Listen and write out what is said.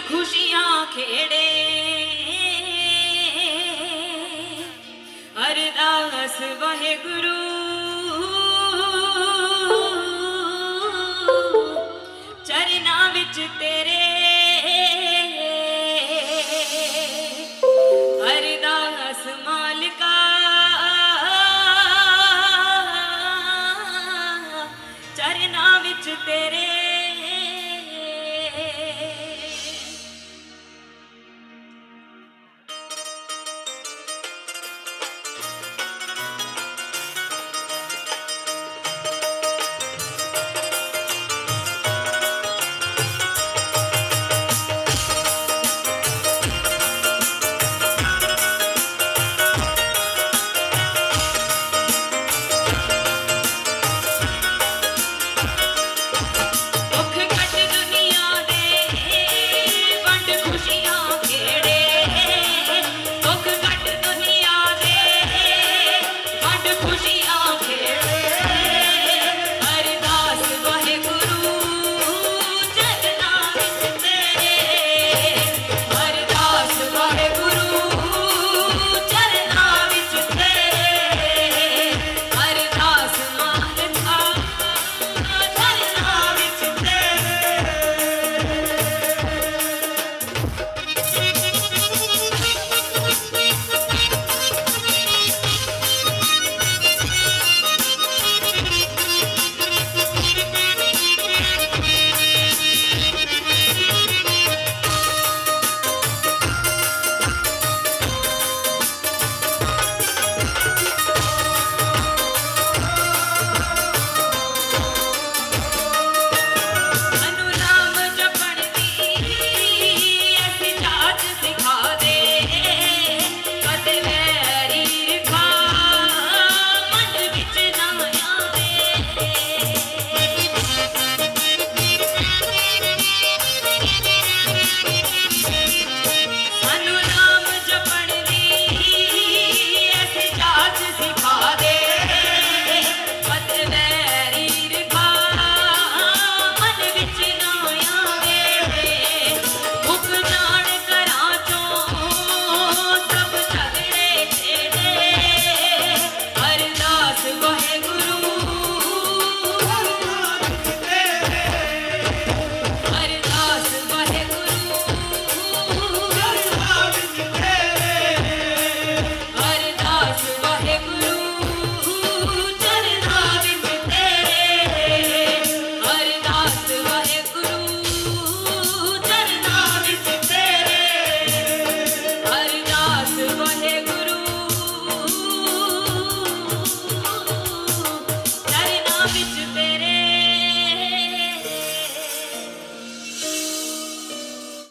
ਖੁਸ਼ੀਆਂ ਖੇੜੇ। ਅਰਦਾਸ ਵਾਹਿਗੁਰੂ। ਚਰਨਾਂ ਵਿੱਚ ਤੇਰੇ। ਅਰਦਾਸ ਮਾਲਕਾ। ਚਰਨਾਂ ਵਿੱਚ ਤੇਰੇ।